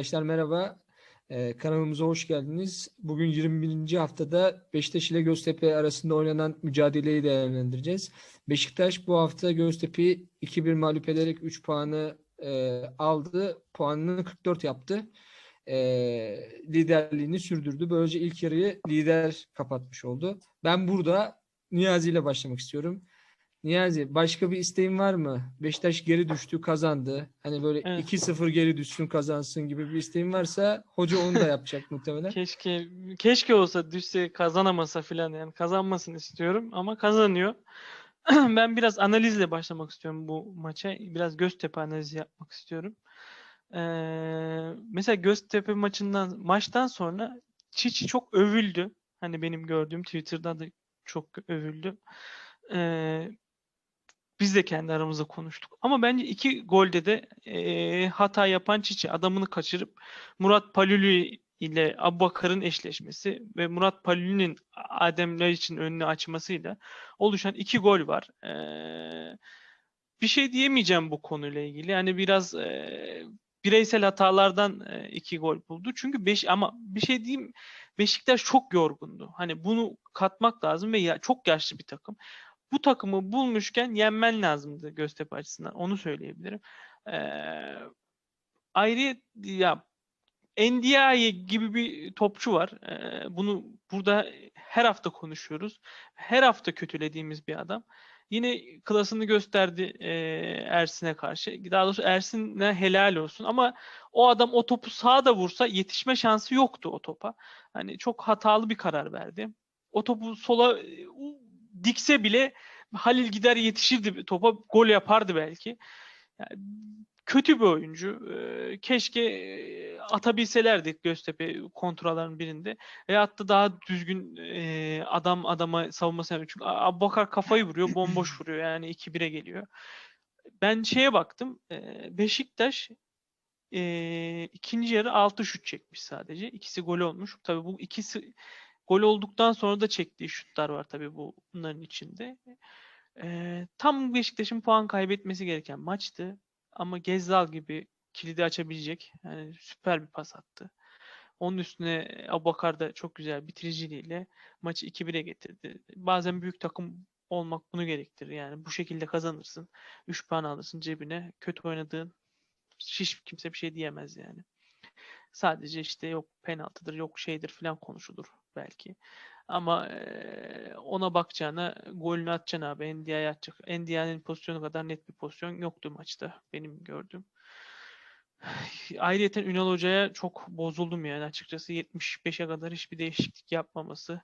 Arkadaşlar merhaba. Ee, kanalımıza hoş geldiniz. Bugün 21. haftada Beşiktaş ile Göztepe arasında oynanan mücadeleyi değerlendireceğiz. Beşiktaş bu hafta Göztepe'yi 2-1 mağlup ederek 3 puanı e, aldı. Puanını 44 yaptı. E, liderliğini sürdürdü. Böylece ilk yarıyı lider kapatmış oldu. Ben burada Niyazi ile başlamak istiyorum. Niyazi başka bir isteğin var mı? Beşiktaş geri düştü, kazandı. Hani böyle Evet. 2-0 geri düşsün, kazansın gibi bir isteğin varsa hoca onu da yapacak muhtemelen. Keşke keşke olsa düşse kazanamasa filan yani kazanmasını istiyorum ama kazanıyor. Ben biraz analizle başlamak istiyorum bu maça. Biraz Göztepe analizi yapmak istiyorum. Ee, mesela Göztepe maçından maçtan sonra Çiçi çok övüldü. Hani benim gördüğüm Twitter'da da çok övüldü. Ee, biz de kendi aramızda konuştuk. Ama bence iki golde de ee, hata yapan Çiçi adamını kaçırıp Murat Palülü ile Abubakar'ın eşleşmesi ve Murat Palülü'nün Ademler için önünü açmasıyla oluşan iki gol var. Ee, bir şey diyemeyeceğim bu konuyla ilgili. Yani biraz ee, bireysel hatalardan iki gol buldu. Çünkü beş ama bir şey diyeyim Beşiktaş çok yorgundu. Hani bunu katmak lazım ve ya, çok yaşlı bir takım. Bu takımı bulmuşken yenmen lazımdı Göztepe açısından. Onu söyleyebilirim. Ee, ayrı ya Ndiaye gibi bir topçu var. Ee, bunu burada her hafta konuşuyoruz. Her hafta kötülediğimiz bir adam. Yine klasını gösterdi e, Ersin'e karşı. Daha doğrusu Ersin'e helal olsun. Ama o adam o topu sağda vursa yetişme şansı yoktu o topa. Hani çok hatalı bir karar verdi. O topu sola dikse bile Halil gider yetişirdi topa gol yapardı belki. Yani kötü bir oyuncu. Ee, keşke e, atabilselerdi Göztepe kontraların birinde. Veyahut da daha düzgün e, adam adama savunması yapıyor. Çünkü Abbakar kafayı vuruyor, bomboş vuruyor. Yani 2-1'e geliyor. Ben şeye baktım. e, Beşiktaş ikinci yarı 6 şut çekmiş sadece. İkisi gol olmuş. Tabii bu ikisi gol olduktan sonra da çektiği şutlar var tabii bu bunların içinde. E, tam Beşiktaş'ın puan kaybetmesi gereken maçtı. Ama Gezzal gibi kilidi açabilecek. Yani süper bir pas attı. Onun üstüne Abubakar da çok güzel bitiriciliğiyle maçı 2-1'e getirdi. Bazen büyük takım olmak bunu gerektirir. Yani bu şekilde kazanırsın. 3 puan alırsın cebine. Kötü oynadığın hiç kimse bir şey diyemez yani. Sadece işte yok penaltıdır, yok şeydir falan konuşulur belki. Ama ona bakacağına golünü atacaksın abi. Ndiaye atacak. Ndiaye'nin pozisyonu kadar net bir pozisyon yoktu maçta benim gördüğüm. Ayrıca Ünal Hoca'ya çok bozuldum yani açıkçası 75'e kadar hiçbir değişiklik yapmaması.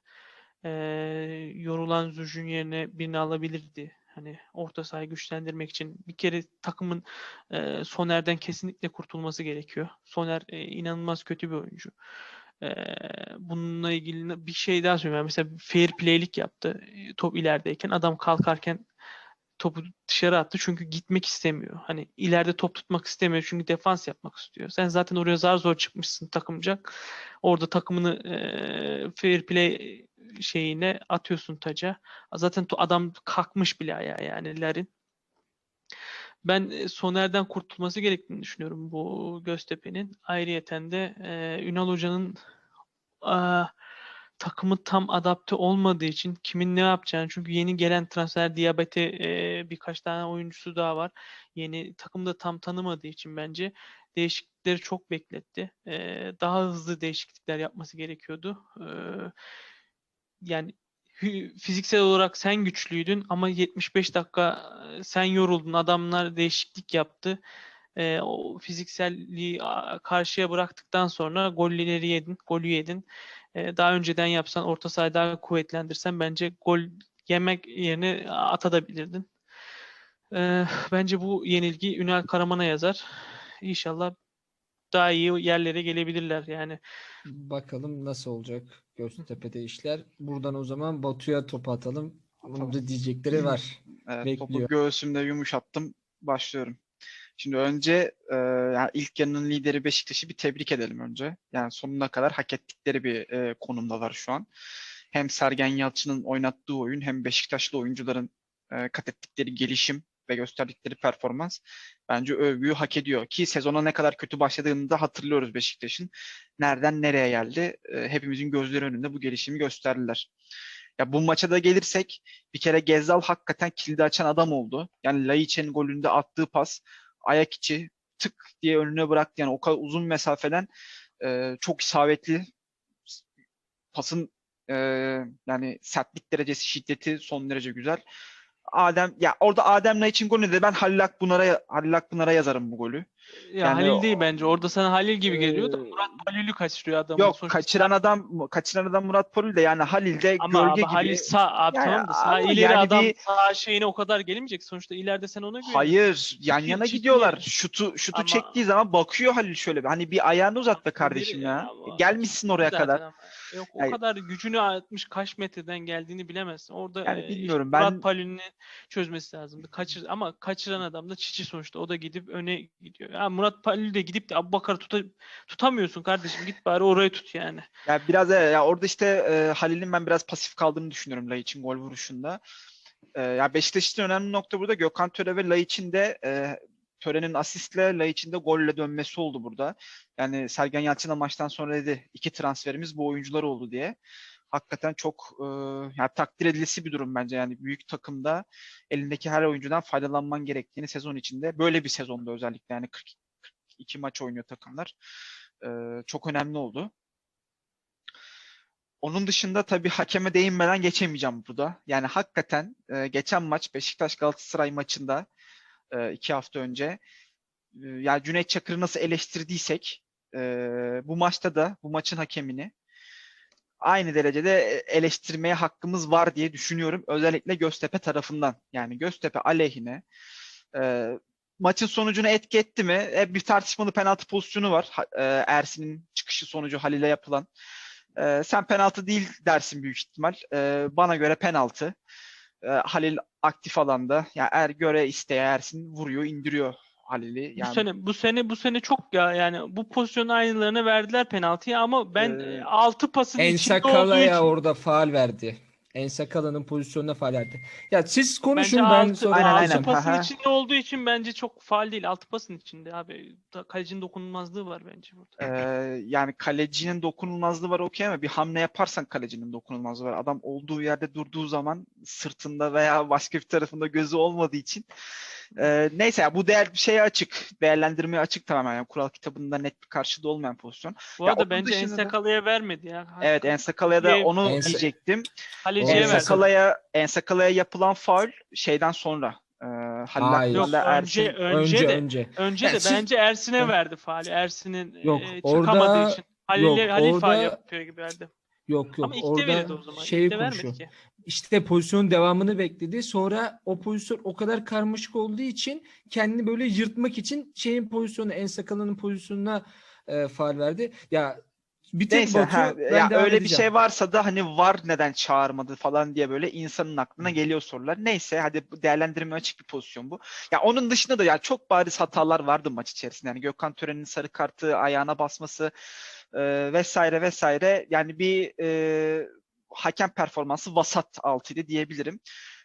Eee, yorulan Zürjün yerine birini alabilirdi. Hani orta sahayı güçlendirmek için bir kere takımın eee Soner'den kesinlikle kurtulması gerekiyor. Soner eee, inanılmaz kötü bir oyuncu. Bununla ilgili bir şey daha söyleyeyim. Mesela fair play'lik yaptı e, top ilerideyken. Adam kalkarken topu dışarı attı çünkü gitmek istemiyor. Hani ileride top tutmak istemiyor çünkü defans yapmak istiyor. Sen zaten oraya zar zor çıkmışsın takımcak. Orada takımını eee, fair play şeyine atıyorsun taca. Zaten adam kalkmış bile ayağa yani Larin. Ben e, Soner'den kurtulması gerektiğini düşünüyorum bu Göztepe'nin. Ayrıyeten de e, Ünal Hoca'nın aa, takımı tam adapte olmadığı için kimin ne yapacağını çünkü yeni gelen transfer Diabete e, birkaç tane oyuncusu daha var. Yeni takımda tam tanımadığı için bence değişiklikleri çok bekletti. E, daha hızlı değişiklikler yapması gerekiyordu. E, yani fiziksel olarak sen güçlüydün ama 75 dakika e, sen yoruldun. Adamlar değişiklik yaptı. E, o fizikselliği karşıya bıraktıktan sonra golleri yedin, golü yedin. E, daha önceden yapsan, orta sahayı daha kuvvetlendirsen bence gol yemek yerine atabilirdin. E, bence bu yenilgi Ünal Karaman'a yazar. İnşallah daha iyi yerlere gelebilirler yani. Bakalım nasıl olacak Göztepe'de işler. Buradan o zaman Batu'ya topu atalım. Onun Atalım. da diyecekleri var. Evet, topu göğsümde yumuşattım. Başlıyorum. Şimdi önce e, yani ilk yarının lideri Beşiktaş'ı bir tebrik edelim önce. Yani sonuna kadar hak ettikleri bir e, konumdalar şu an. Hem Sergen Yalçın'ın oynattığı oyun hem Beşiktaşlı oyuncuların e, kat ettikleri gelişim ve gösterdikleri performans bence övgüyü hak ediyor. Ki sezona ne kadar kötü başladığını da hatırlıyoruz Beşiktaş'ın. Nereden nereye geldi? E, hepimizin gözleri önünde bu gelişimi gösterdiler. Ya bu maça da gelirsek bir kere Gezzal hakikaten kilidi açan adam oldu. Yani Laiç'in golünde attığı pas ayak içi tık diye önüne bıraktı. Yani o kadar uzun mesafeden e, çok isabetli pasın e, yani sertlik derecesi, şiddeti son derece güzel. Adem ya orada Adem Laiç'in golünü de ben Halil Akpınar'a Halil Akpınar'a yazarım bu golü. Ya Yani Halil o- değil bence. Orada sana Halil gibi geliyor da Ee, Murat Halil'i kaçırıyor adam. Yok kaçıran adam kaçıran adam Murat Polül de yani Halil de Ama gölge abi gibi. Halil sağ abi Yani tamam da sağ ileri yani adam bir- sağ şeyine o kadar gelemeyecek. Sonuçta ileride sen ona güven. Hayır, yan yana ciddi gidiyorlar. yani. Şutu şutu Ama- çektiği zaman bakıyor Halil şöyle. Hani bir ayağını uzat be kardeşim ya. ama- Gelmişsin oraya Zaten kadar. ama. Yok o Yani- kadar gücünü atmış kaç metreden geldiğini bilemezsin. Orada Yani e, bilmiyorum, işte Murat ben- Palün'ün çözmesi lazımdı. Kaçır ama kaçıran adam da Çiçi sonuçta. O da gidip öne gidiyor. Ya Murat Palü de gidip de Abubakar'ı tuta, tutamıyorsun kardeşim. Git bari orayı tut yani. Ya biraz ya orada işte e, Halil'in ben biraz pasif kaldığını düşünüyorum Laiç'in gol vuruşunda. E, ya Beşiktaş için önemli nokta burada Gökhan Töre ve Laiç'in de e, Töre'nin asistle Laiç'in de golle dönmesi oldu burada. Yani Sergen Yalçın da maçtan sonra dedi iki transferimiz bu oyuncular oldu diye. Hakikaten çok e, ya takdir edilisi bir durum bence. Yani büyük takımda elindeki her oyuncudan faydalanman gerektiğini sezon içinde böyle bir sezonda özellikle yani 40 42 maç oynuyor takımlar. E, çok önemli oldu. Onun dışında tabii hakeme değinmeden geçemeyeceğim burada. Yani hakikaten e, geçen maç Beşiktaş Galatasaray maçında e, iki hafta önce e, ya Cüneyt Çakır'ı nasıl eleştirdiysek e, bu maçta da bu maçın hakemini aynı derecede eleştirmeye hakkımız var diye düşünüyorum. Özellikle Göztepe tarafından. Yani Göztepe aleyhine e, maçın sonucunu etki etti mi? E, bir tartışmalı penaltı pozisyonu var. E, Ersin'in çıkışı sonucu Halil'e yapılan. E, sen penaltı değil dersin büyük ihtimal. E, bana göre penaltı. E, Halil aktif alanda. Yani er göre isteye Ersin vuruyor, indiriyor Halil'i. Bu Yani sene bu sene bu sene çok ya yani bu pozisyon aynılarını verdiler penaltıya ama ben Ee, e, altı pasın En içinde olduğu için orada faal verdi. En Sakala'nın pozisyonuna faal verdi. Ya siz konuşun bence ben altı, sonra Aynen, aynen. pasın Aha. içinde olduğu için bence çok faal değil. Altı pasın içinde abi. Da- Kalecinin dokunulmazlığı var bence burada. Ee, yani kalecinin dokunulmazlığı var okey ama bir hamle yaparsan kalecinin dokunulmazlığı var. Adam olduğu yerde durduğu zaman sırtında veya başka bir tarafında gözü olmadığı için Ee, neyse ya bu değer şeye açık. Değerlendirmeye açık tamamen. Yani kural kitabında net bir karşılığı olmayan pozisyon. Bu Ya arada onun bence dışında da- Ensakalı'ya vermedi ya. Evet Ensakala'ya da onu Ense- diyecektim. Ensakala'ya Ensakala'ya yapılan faul şeyden sonra. Ee, Halil Hayır. Yok önce önce, önce de önce. önce de bence Ersin'e verdi faali. Ersin'in Yok, e, orada- çıkamadığı için. Halil'e yok, Halil faal orada- yapıyor gibi verdi. Yok yok Ama orada o zaman. şeyi İkide konuşuyor. İşte pozisyonun devamını bekledi. Sonra o pozisyon o kadar karmaşık olduğu için kendini böyle yırtmak için şeyin pozisyonu En Sakala'nın pozisyonuna e, faal verdi. Ya bir tek Neyse Batu ha, ya öyle bir şey varsa da hani var neden çağırmadı falan diye böyle insanın aklına geliyor sorular. Neyse hadi bu değerlendirme açık bir pozisyon bu. Ya onun dışında da ya çok bariz hatalar vardı maç içerisinde. Yani Gökhan Tören'in sarı kartı ayağına basması e, vesaire vesaire. Yani bir e, hakem performansı vasat altıydı diyebilirim.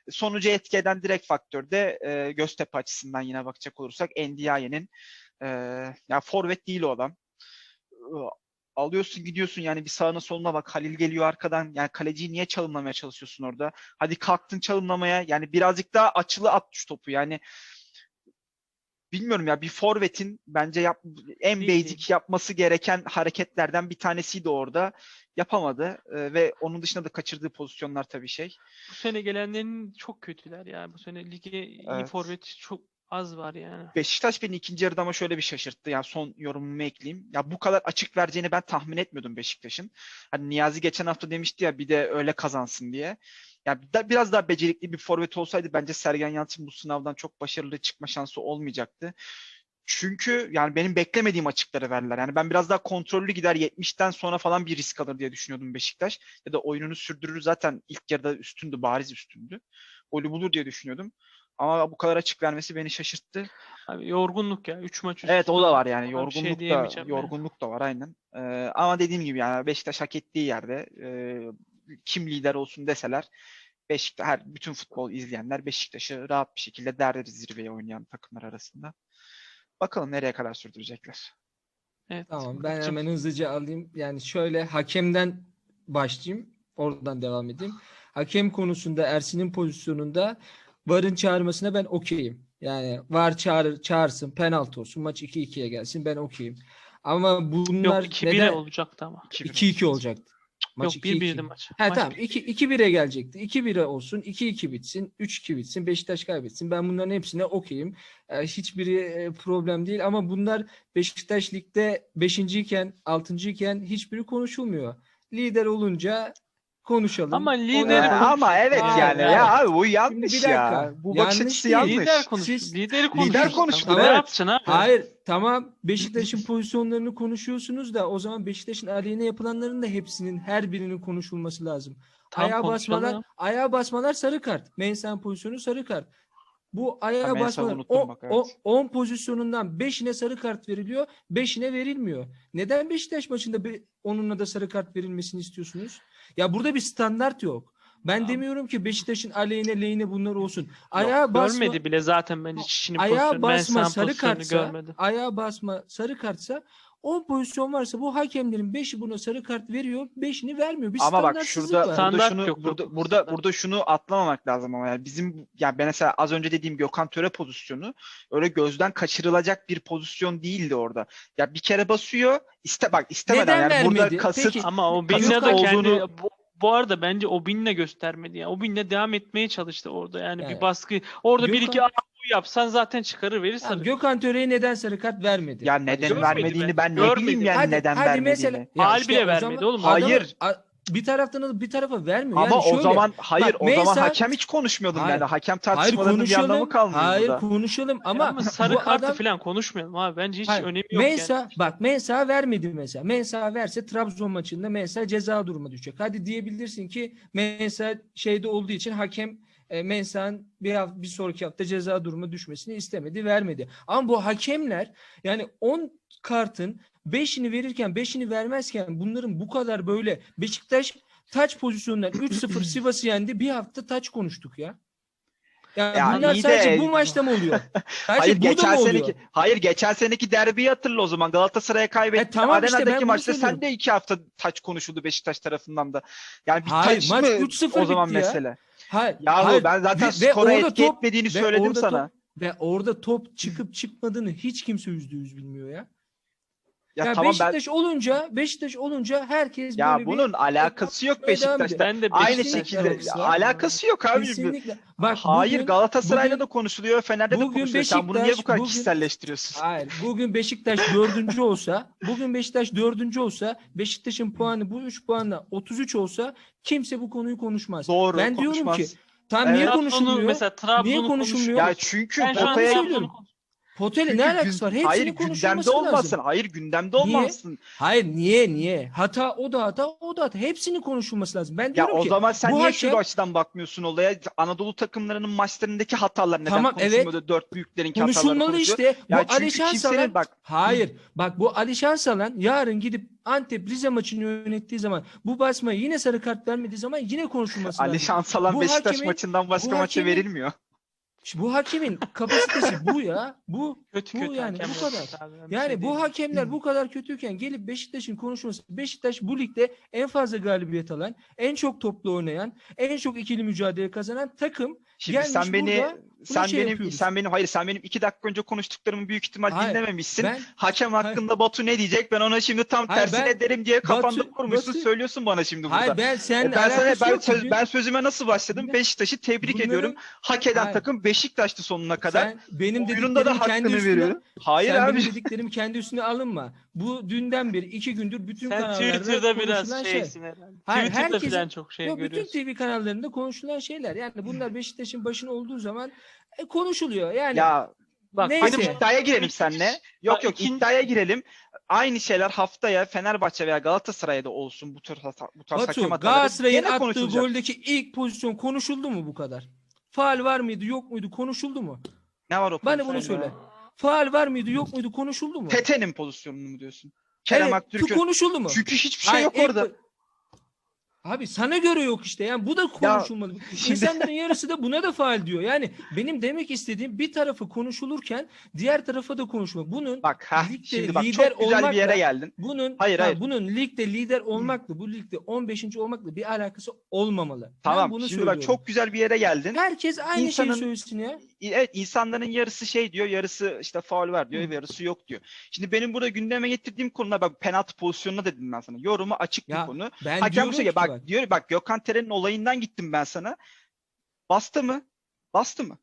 Sonucu etki eden direkt faktör de e, Göztepe açısından yine bakacak olursak Ndiaye'nin e, ya forvet değil o adam. Alıyorsun gidiyorsun yani bir sağına soluna bak Halil geliyor arkadan yani kaleciyi niye çalımlamaya çalışıyorsun orada? Hadi kalktın çalımlamaya yani birazcık daha açılı at şu topu yani bilmiyorum ya bir forvetin bence yap, en basic yapması gereken hareketlerden bir tanesiydi orada. Yapamadı Ee, ve onun dışında da kaçırdığı pozisyonlar tabii şey. Bu sene gelenlerin çok kötüler ya. Bu sene lige iyi Evet. forvet çok az var yani. Beşiktaş beni ikinci yarıda ama şöyle bir şaşırttı. Yani son yorumumu ekleyeyim. Ya bu kadar açık vereceğini ben tahmin etmiyordum Beşiktaş'ın. Hani Niyazi geçen hafta demişti ya bir de öyle kazansın diye. Ya da- biraz daha becerikli bir forvet olsaydı bence Sergen Yalçın bu sınavdan çok başarılı çıkma şansı olmayacaktı. Çünkü yani benim beklemediğim açıkları verdiler. Yani ben biraz daha kontrollü gider 70'ten sonra falan bir risk alır diye düşünüyordum Beşiktaş. Ya da oyununu sürdürür zaten ilk yarıda üstündü, bariz üstündü. Golü bulur diye düşünüyordum. Ama bu kadar açık vermesi beni şaşırttı. Abi yorgunluk ya. 3 maç üst Evet o da var yani şey yorgunluk da diyemeyeceğim yani. yorgunluk da var aynen. Ee, ama dediğim gibi yani Beşiktaş hak ettiği yerde e, kim lider olsun deseler Beşiktaş, her bütün futbol izleyenler Beşiktaş'ı rahat bir şekilde derler zirveye oynayan takımlar arasında. Bakalım nereye kadar sürdürecekler. Evet. Tamam ben hemen hızlıca alayım. Yani şöyle hakemden başlayayım. Oradan devam edeyim. Hakem konusunda Ersin'in pozisyonunda VAR'ın çağırmasına ben okeyim. Yani VAR çağır, çağırsın, penaltı olsun, maç 2-2'ye gelsin ben okeyim. Ama bunlar Yok 2-1'e neden olacaktı ama. 2-2 olacaktı? Maç Yok 2-2. 1-1'di maç. He Maç tamam 1-1. 2 2-1'e gelecekti. 2-1'e olsun, 2-2 bitsin, 3-2 bitsin, Beşiktaş kaybetsin. Ben bunların hepsine okeyim. Ee, hiçbiri e, problem değil ama bunlar Beşiktaş ligde 5. iken, 6. iken hiçbiri konuşulmuyor. Lider olunca konuşalım. Ama Ona lider Ee, konuş- ama evet Hayır, yani hayır. ya abi bu Şimdi yanlış bir ya. dakika. Bu bakış Yanlış açısı değil. yanlış. Lider konuş. Siz- lideri konuşuyoruz. konuştu, Tamam, Ne evet. yapacaksın abi? Hayır tamam Beşiktaş'ın pozisyonlarını konuşuyorsunuz da o zaman Beşiktaş'ın aleyhine yapılanların da hepsinin her birinin konuşulması lazım. Tamam, ayağa basmalar, konuşalım. ayağa basmalar sarı kart. Mensah pozisyonu sarı kart. Bu ayağa Ha, Mensah'ı basmalar unuttum o, bak, o evet. 10 pozisyonundan 5'ine sarı kart veriliyor, 5'ine verilmiyor. Neden Beşiktaş maçında bir, onunla da sarı kart verilmesini istiyorsunuz? Ya burada bir standart yok. Ben Tamam. demiyorum ki Beşiktaş'ın aleyhine lehine bunlar olsun. Ayağa basma, Görmedi bile zaten bence Çişinin ayağa pozisyonu. Ben basma sana sarı kartsa, görmedim. ayağa basma sarı kartsa 10 pozisyon varsa bu hakemlerin 5'i buna sarı kart veriyor, 5'ini vermiyor. Bir Ama bak şurada var. burada şunu yok, burada yok. burada Standart. burada şunu atlamamak lazım ama yani bizim yani ben mesela az önce dediğim Gökhan Töre pozisyonu öyle gözden kaçırılacak bir pozisyon değildi orada. Ya bir kere basıyor iste bak istemeden Neden yani burada vermedi? kasıt Peki, Ama o de kendi olduğunu- bu, bu arada bence o Binne göstermedi. Yani o Binne devam etmeye çalıştı orada. Yani Evet. bir baskı. Orada bir Gökhan- iki bu yapsan zaten çıkarır verir Tamam, sarı. Gökhan Töre'ye neden sarı kart vermedi? ya neden görmedi vermediğini ben, ben ne görmedi. bileyim yani hadi, neden hadi vermediğini. mesela ya işte bile o vermedi zaman oğlum. adamı- Hayır. a- bir taraftan bir tarafa vermiyor. Ama Yani o şöyle, zaman hayır bak, o zaman mesela- hakem hiç konuşmuyordum Hayır, yani. Hakem hayır tartışmalarının bir anlamı konuşalım. kalmıyor Hayır burada. konuşalım Ama, ama, sarı bu kartı adam falan konuşmayalım abi. Bence hiç Hayır, önemi yok Mensa, yani. bak Mensa vermedi mesela. Mensa verse Trabzon maçında Mensa ceza duruma düşecek. Hadi diyebilirsin ki Mensa şeyde olduğu için hakem e, Mensah'ın bir, hafta, bir sonraki hafta ceza duruma düşmesini istemedi, vermedi. Ama bu hakemler yani 10 kartın 5'ini verirken 5'ini vermezken bunların bu kadar böyle Beşiktaş taç pozisyonundan 3-0 Sivas'ı yendi. Bir hafta taç konuştuk ya. Ya, Ya bunlar sadece de- bu maçta mı oluyor? Sadece Hayır geçen seneki hayır geçen seneki derbiyi hatırla o zaman Galatasaray'a kaybetti. E, tamam işte, Arena'daki bunu maçta sen de iki hafta taç konuşuldu Beşiktaş tarafından da. Yani bir Hayır, taç maç mı 3-0 o zaman bitti ya. Hayır. Yahu hayır. ben zaten Ve- ve skora orada etki top- etmediğini ve söyledim sana. top- Ve orada top çıkıp çıkmadığını hiç kimse yüzde yüz bilmiyor ya. Ya Ya, tamam ben Beşiktaş olunca Beşiktaş olunca herkes ya böyle bunun bir alakası yok Beşiktaş'ta. Ben de Aynı şekilde alakası yok abi. kesinlikle. Bak Hayır bugün, Galatasaray'da bugün- da konuşuluyor, Fener'de de bugün konuşuluyor. Sen bunu niye bu Beşiktaş, kadar bugün- kişiselleştiriyorsun? hayır bugün Beşiktaş dördüncü olsa bugün Beşiktaş dördüncü olsa Beşiktaş'ın puanı bu 3 puanla 33 olsa kimse bu konuyu konuşmaz. Doğru ben diyorum konuşmaz. ki tam Evet. niye konuşulmuyor? Mesela Trabzon'u Niye konuşulmuyor? Ya çünkü Ben şu an potaya çünkü ne alakası var? Hepsinin Hayır gündemde olmasın. lazım. Hayır gündemde Niye? olmasın. Hayır niye niye? Hata o da hata o da hata. Hepsinin konuşulması lazım. Ben Ya diyorum o ki zaman sen bu niye hakem- şu açıdan bakmıyorsun olaya? Anadolu takımlarının maçlarındaki hatalar neden Tamam, konuşulmuyor da dört büyüklerinki hataları konuşulmalı konuşuyor? işte. Ya bu çünkü Ali kimsenin Şansalan bak Hayır. Bak bu Ali Şansalan yarın gidip Antep Rize maçını yönettiği zaman bu basmayı yine sarı kart vermediği zaman yine konuşulması lazım. Şansalan Bu Beşiktaş hakemin- maçından başka maça hakemin- verilmiyor. İşte bu hakemin kapasitesi bu ya. Bu kötü Bu kötü yani, bu kadar. abi, ben yani şey bu diyeyim. hakemler bu kadar kötüyken gelip Beşiktaş'ın konuşması Beşiktaş bu ligde en fazla galibiyet alan, en çok toplu oynayan, en çok ikili mücadele kazanan takım. Şimdi Gelmiş sen beni burada sen şey benim yapıyoruz. sen benim hayır sen benim iki dakika önce konuştuklarımı büyük ihtimal Hayır, dinlememişsin. Ben Hakem Hayır. hakkında Batu ne diyecek? Ben ona şimdi tam Hayır, tersine ben- derim diye kafanda Batu- kurmuşsun Batu- söylüyorsun bana şimdi burada. hayır ben E seninle ben sana ben, söz- ben sözüme nasıl başladım? Bunlar- Beşiktaş'ı tebrik bunların- ediyorum. Hak eden Hayır. takım Beşiktaş'tı sonuna kadar. sen benim Oyununda da dediklerimi kendi hakkını üstüne veriyorum. Hayır sen abi. benim dediklerimi kendi üstüne alınma. Bu dünden beri iki gündür bütün Sen kanallarda Twitter'da biraz konuşulan şey. şeysin herhalde. Hayır, Twitter'da herkesin- falan çok şey Yok bütün görüyorsun. TV kanallarında konuşulan şeyler. Yani bunlar Beşiktaş'ın başına olduğu zaman e, konuşuluyor. Yani Ya Bak Neyse. hadi iddiaya girelim seninle. Yok yok iddiaya girelim. Aynı şeyler haftaya Fenerbahçe veya Galatasaray'da olsun bu tür bu tarz hakem Batu hataları Galatasaray'ın attığı goldeki ilk pozisyon konuşuldu mu bu kadar? Faal var mıydı yok muydu konuşuldu mu? Ne var o Bana bunu söyle. Faal var mıydı yok muydu konuşuldu mu? Tete'nin pozisyonunu mu diyorsun? Kerem Evet, Aktürk'ün. konuşuldu mu? Çünkü hiçbir şey Hayır, yok orada. Abi sana göre yok işte. Yani bu da konuşulmalı. şimdi- İnsanların yarısı da buna da faal diyor. Yani benim demek istediğim bir tarafı konuşulurken diğer tarafa da konuşma. Bunun Bak ha Ligde şimdi bak lider çok güzel bir yere geldin. bunun Hayır, ha, hayır. bunun ligde lider olmakla bu ligde 15. olmakla bir alakası olmamalı. Ben Tamam. bunu Şimdi söylüyorum. bak çok güzel bir yere geldin. Herkes aynı İnsanın- şeyi söylesin ya. Evet insanların yarısı şey diyor, yarısı işte faul var diyor, Hı. yarısı yok diyor. Şimdi benim burada gündeme getirdiğim konular bak penaltı pozisyonuna dedim ben sana. Yorumu açık Ya bir konu. Ben Hakem bu ki bak, bak, diyor bak Gökhan Teren'in olayından gittim ben sana. Bastı mı? Bastı mı?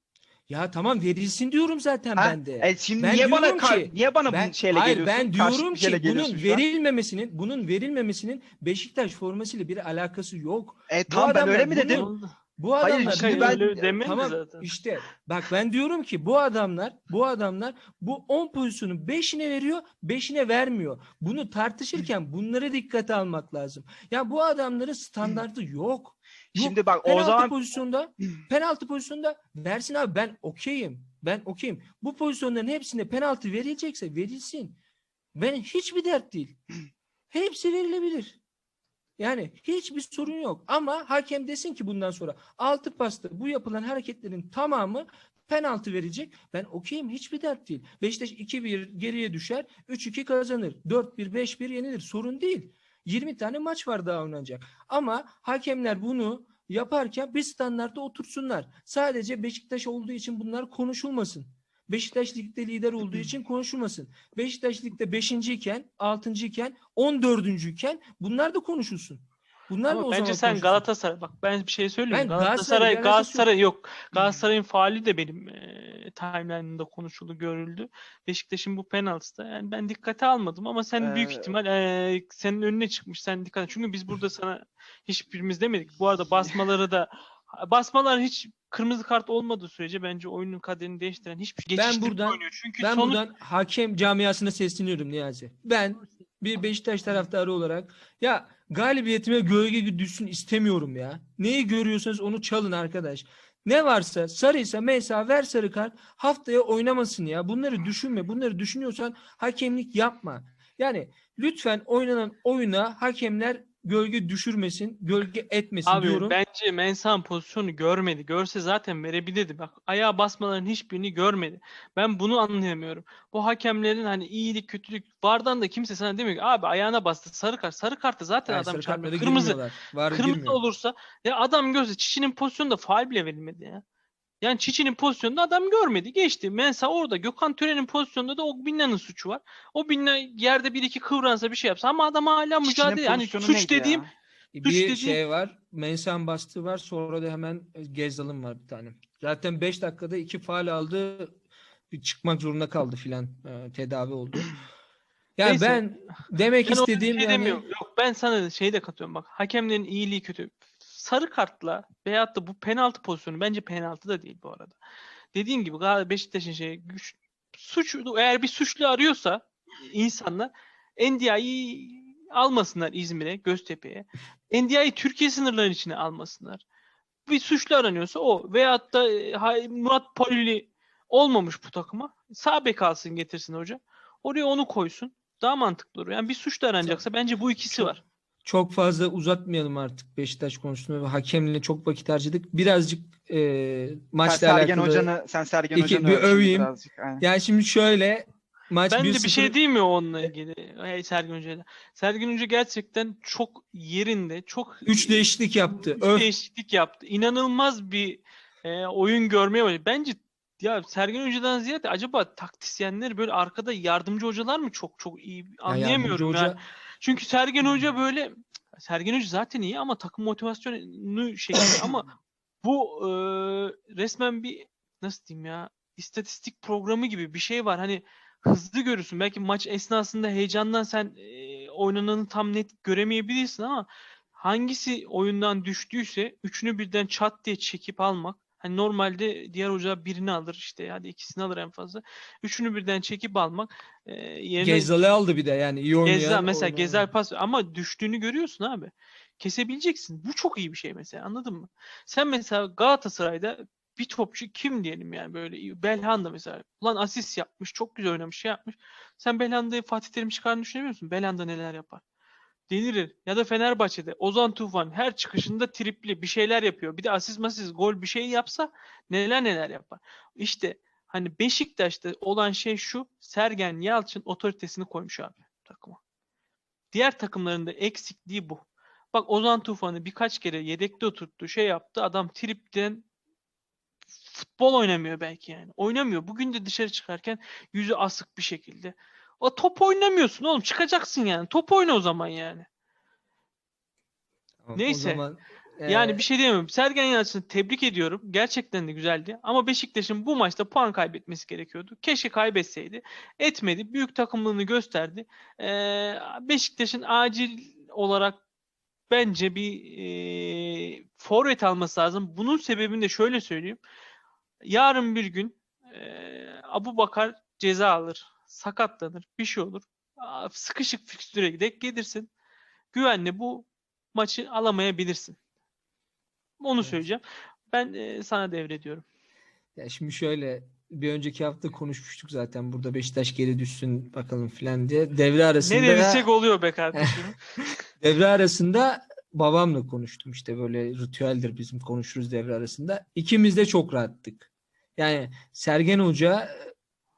ya tamam verilsin diyorum zaten Ha? ben de. E şimdi Ben niye bana ki- niye bana Ben, bu şeyle hayır geliyorsun? ben diyorum ki bunun verilmemesinin bunun verilmemesinin Beşiktaş formasıyla bir alakası yok. E tamam ben öyle mi bunu- dedim? Oldu. Bu Hayır, adamlar şimdi Şaka ben- demedi Tamam zaten. işte bak ben diyorum ki bu adamlar bu adamlar bu 10 pozisyonun 5'ine veriyor 5'ine vermiyor. Bunu tartışırken bunlara dikkate almak lazım. Ya bu adamların standartı yok. Yok. Şimdi bak o Penaltı zaman pozisyonda penaltı pozisyonda versin abi ben okeyim. Ben okeyim. Bu pozisyonların hepsinde penaltı verilecekse verilsin. Ben hiçbir dert değil. Hepsi verilebilir. Yani hiçbir sorun yok. Ama hakem desin ki bundan sonra altı pasta bu yapılan hareketlerin tamamı penaltı verecek. Ben okeyim hiçbir dert değil. Beşiktaş 2-1 geriye düşer. 3-2 kazanır. 4-1 5-1 yenilir. Sorun değil. 20 tane maç var daha oynanacak. Ama hakemler bunu yaparken bir standartta otursunlar. Sadece Beşiktaş olduğu için bunlar konuşulmasın. Beşiktaş ligde lider olduğu için konuşulmasın. Beşiktaş ligde 5. iken, 6. iken, 14. iken bunlar da konuşulsun. Bunlar Ama o bence sen konuşulsun. Galatasaray bak ben bir şey söyleyeyim. Ben Galatasaray alakası Galatasaray yok. Galatasaray'ın faali de benim e, timeline'ımda konuşuldu, görüldü. Beşiktaş'ın bu penaltısı da yani ben dikkate almadım ama sen büyük Ee, ihtimal e, senin önüne çıkmış. Sen dikkat Çünkü biz burada sana hiçbirimiz demedik. Bu arada basmaları da basmalar hiç kırmızı kart olmadığı sürece bence oyunun kaderini değiştiren hiçbir Ben geçiştirme buradan- oynuyor. Çünkü Ben sonuç buradan hakem camiasına sesleniyorum Niyazi. Ben bir Beşiktaş taraftarı olarak ya galibiyetime gölge düşsün istemiyorum ya. Neyi görüyorsanız onu çalın arkadaş. Ne varsa sarıysa mesela ver sarı kart haftaya oynamasın ya. Bunları düşünme. Bunları düşünüyorsan hakemlik yapma. Yani lütfen oynanan oyuna hakemler gölge düşürmesin, gölge etmesin Abi diyorum. bence Mensah'ın pozisyonu görmedi. Görse zaten verebilirdi. Bak ayağa basmaların hiçbirini görmedi. Ben bunu anlayamıyorum. Bu hakemlerin hani iyilik kötülük vardan da kimse sana demiyor ki abi ayağına bastı sarı kart. Sarı kartı zaten Yani adam çarpıyor. Kırmızı. Var kırmızı girmiyor. olursa ya adam gözü Çiçi'nin pozisyonunda faal bile verilmedi ya. Yani Çiçi'nin pozisyonunda adam görmedi. Geçti. Mensa orada. Gökhan Tören'in pozisyonunda da o Binna'nın suçu var. O Binna yerde bir iki kıvransa bir şey yapsa ama adam hala mücadele. Pozisyonu suç neydi ya? dediğim Bir dediğim- şey var. Mensan bastığı var. Sonra da hemen Gezdal'ın var bir tane. Zaten 5 dakikada iki faal aldı. Bir çıkmak zorunda kaldı filan. e, tedavi oldu. Yani Neyse. ben demek Ben istediğim şey yani demiyorum. Yok ben sana şey de katıyorum bak. Hakemlerin iyiliği kötü. Sarı kartla veyahut da bu penaltı pozisyonu bence penaltı da değil bu arada. Dediğim gibi Beşiktaş'ın şey güç suç eğer bir suçlu arıyorsa insanlar NDI'yi almasınlar İzmir'e, Göztepe'ye. NDI'yi Türkiye sınırları içine almasınlar. Bir suçlu aranıyorsa o veyahut da e, Murat Polili olmamış bu takıma. Sağ bek alsın getirsin hoca. Oraya onu koysun. Daha mantıklı olur. Yani bir suçlu aranacaksa bence bu ikisi var. Çok fazla uzatmayalım artık Beşiktaş konusunda ve hakemliğine çok vakit harcadık. Birazcık e, Sen maçla Sergen alakalı. Hocanı, sen Sergen İki- Hocanı bir öveyim. birazcık, aynen. Yani şimdi şöyle maç Bence 1-0 bir şey değil mi onunla ilgili? Hey, Sergen Hoca'yla. Sergen Hoca gerçekten çok yerinde, çok 3 değişiklik yaptı. üç Öf. değişiklik yaptı. İnanılmaz bir e, oyun görmeye başladı. Bence ya Sergen Hoca'dan ziyade acaba taktisyenler böyle arkada yardımcı hocalar mı çok çok iyi Ya anlayamıyorum yardımcı yani. Çünkü Sergen Hoca böyle Sergen Hoca zaten iyi ama takım motivasyonu şekli ama bu e, resmen bir nasıl diyeyim ya istatistik programı gibi bir şey var. Hani hızlı görürsün. Belki maç esnasında heyecandan sen e, oynananı tam net göremeyebilirsin ama hangisi oyundan düştüyse üçünü birden çat diye çekip almak. Hani normalde diğer hoca birini alır işte hadi ikisini alır en fazla. Üçünü birden çekip almak e, yerine Gezzal'ı aldı bir de yani iyi oynayan. Gezel mesela. Gezel pas ama düştüğünü görüyorsun abi. Kesebileceksin. Bu çok iyi bir şey mesela anladın mı? Sen mesela Galatasaray'da bir topçu kim diyelim yani böyle. Belhanda mesela. Ulan asist yapmış, çok güzel oynamış, şey yapmış. Sen Belhanda'yı Fatih Terim çıkardığını düşünemiyor musun? Belhanda neler yapar? Delirir. Ya da Fenerbahçe'de Ozan Tufan her çıkışında tripli bir şeyler yapıyor. Bir de asist masist gol bir şey yapsa neler neler yapar. İşte hani Beşiktaş'ta olan şey şu. Sergen Yalçın otoritesini koymuş abi takıma. Diğer takımların da eksikliği bu. Bak Ozan Tufan'ı birkaç kere yedekte oturttu, şey yaptı. Adam tripten futbol oynamıyor belki yani. Oynamıyor. Bugün de dışarı çıkarken yüzü asık bir şekilde. O top oynamıyorsun oğlum. Çıkacaksın yani. Top oyna o zaman yani. O Neyse. zaman, Yani e, bir şey diyemem. Sergen Yalçın'ı tebrik ediyorum. Gerçekten de güzeldi. Ama Beşiktaş'ın bu maçta puan kaybetmesi gerekiyordu. Keşke kaybetseydi. Etmedi. Büyük takımlığını gösterdi. Ee, Beşiktaş'ın acil olarak bence bir e, forvet alması lazım. Bunun sebebini de şöyle söyleyeyim. Yarın bir gün e, Abu Bakar ceza alır. Sakatlanır. Bir şey olur. Sıkışık fikstüre gidek gelirsin. Güvenle bu maçı alamayabilirsin. Onu Evet. söyleyeceğim. Ben e, sana devrediyorum. Ya şimdi şöyle bir önceki hafta konuşmuştuk zaten burada Beşiktaş geri düşsün bakalım filan diye. Devre arasında Ne dersek oluyor be kardeşim. devre arasında babamla konuştum işte böyle ritüeldir bizim konuşuruz devre arasında. İkimiz de çok rahattık. Yani Sergen Hoca e,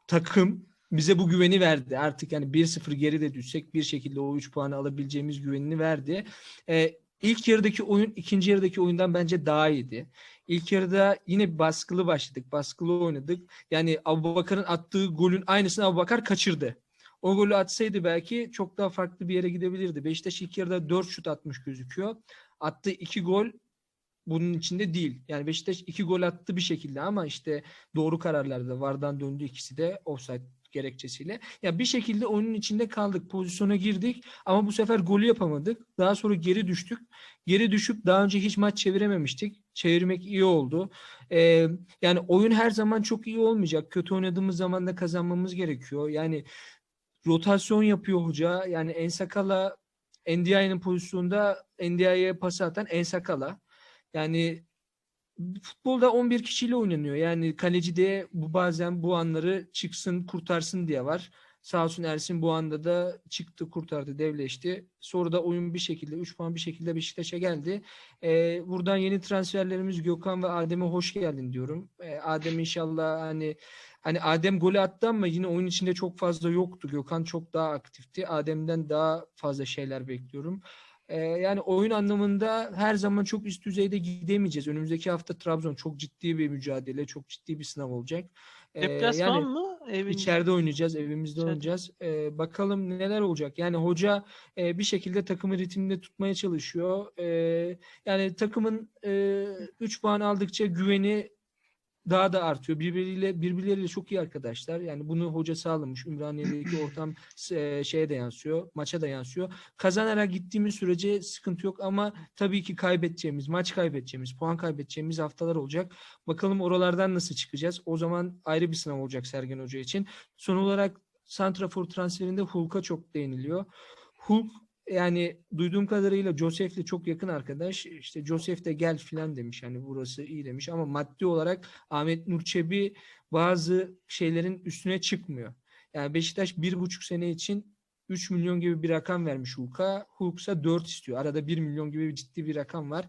takım bize bu güveni verdi. Artık yani 1-0 geri de düşsek bir şekilde o 3 puanı alabileceğimiz güvenini verdi. Ee, ilk yarıdaki oyun ikinci yarıdaki oyundan bence daha iyiydi. İlk yarıda yine baskılı başladık. Baskılı oynadık. Yani Abubakar'ın attığı golün aynısını Abubakar kaçırdı. O golü atsaydı belki çok daha farklı bir yere gidebilirdi. Beşiktaş ilk yarıda 4 şut atmış gözüküyor. Attığı 2 gol bunun içinde değil. Yani Beşiktaş 2 gol attı bir şekilde ama işte doğru kararlarda vardan döndü ikisi de offside gerekçesiyle. Ya bir şekilde oyunun içinde kaldık. Pozisyona girdik ama bu sefer golü yapamadık. Daha sonra geri düştük. Geri düşüp daha önce hiç maç çevirememiştik. Çevirmek iyi oldu. Ee, yani oyun her zaman çok iyi olmayacak. Kötü oynadığımız zaman da kazanmamız gerekiyor. Yani rotasyon yapıyor hoca. Yani Ensakala Ndiaye'nin pozisyonunda Ndiaye'ye pas atan Ensakala. Yani futbolda 11 kişiyle oynanıyor. Yani kaleci de bu bazen bu anları çıksın kurtarsın diye var. Sağ olsun Ersin bu anda da çıktı kurtardı devleşti. Sonra da oyun bir şekilde 3 puan bir şekilde Beşiktaş'a geldi. Ee, buradan yeni transferlerimiz Gökhan ve Adem'e hoş geldin diyorum. Ee, Adem inşallah hani hani Adem golü attı ama yine oyun içinde çok fazla yoktu. Gökhan çok daha aktifti. Adem'den daha fazla şeyler bekliyorum. Ee, yani oyun anlamında her zaman çok üst düzeyde gidemeyeceğiz. Önümüzdeki hafta Trabzon çok ciddi bir mücadele, çok ciddi bir sınav olacak. Ee, Deplasman yani mı? Evin... içeride oynayacağız, evimizde İçeride. oynayacağız. Ee, bakalım neler olacak. Yani hoca e, bir şekilde takımı ritimde tutmaya çalışıyor. Ee, yani takımın 3 puan aldıkça güveni daha da artıyor. Birbiriyle birbirleriyle çok iyi arkadaşlar. Yani bunu hoca sağlamış. Ümraniye'deki ortam e, şeye de yansıyor, maça da yansıyor. Kazanarak gittiğimiz sürece sıkıntı yok ama tabii ki kaybedeceğimiz, maç kaybedeceğimiz, puan kaybedeceğimiz haftalar olacak. Bakalım oralardan nasıl çıkacağız? O zaman ayrı bir sınav olacak Sergen Hoca için. Son olarak Santrafor transferinde Hulk'a çok değiniliyor. Hulk yani duyduğum kadarıyla Josef'le çok yakın arkadaş. İşte Josef de gel filan demiş. Hani burası iyi demiş ama maddi olarak Ahmet Nur Çebi bazı şeylerin üstüne çıkmıyor. Yani Beşiktaş bir buçuk sene için 3 milyon gibi bir rakam vermiş Hulk'a. Hulk'sa 4 istiyor. Arada 1 milyon gibi ciddi bir rakam var.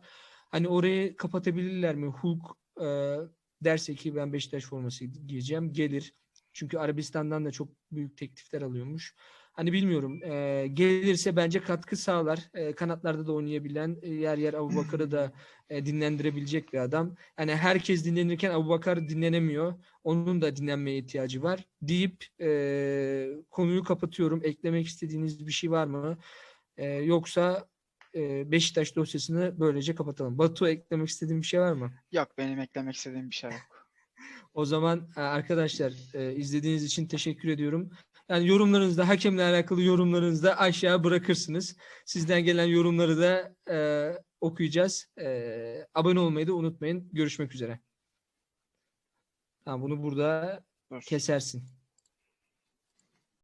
Hani orayı kapatabilirler mi? Hulk e, derse ki ben Beşiktaş forması giyeceğim. Gelir. Çünkü Arabistan'dan da çok büyük teklifler alıyormuş. Hani bilmiyorum. e, gelirse bence katkı sağlar. E, kanatlarda da oynayabilen, e, yer yer Abubakar'ı da e, dinlendirebilecek bir adam. Yani herkes dinlenirken Abubakar dinlenemiyor. Onun da dinlenmeye ihtiyacı var. Deyip e, konuyu kapatıyorum. Eklemek istediğiniz bir şey var mı? E, yoksa e, Beşiktaş dosyasını böylece kapatalım. Batu eklemek istediğin bir şey var mı? Yok benim eklemek istediğim bir şey yok. O zaman e, arkadaşlar e, izlediğiniz için teşekkür ediyorum. Yani yorumlarınızda hakemle alakalı yorumlarınızda aşağı bırakırsınız. Sizden gelen yorumları da e, okuyacağız. E, abone olmayı da unutmayın. Görüşmek üzere. Tamam bunu burada Dur. kesersin.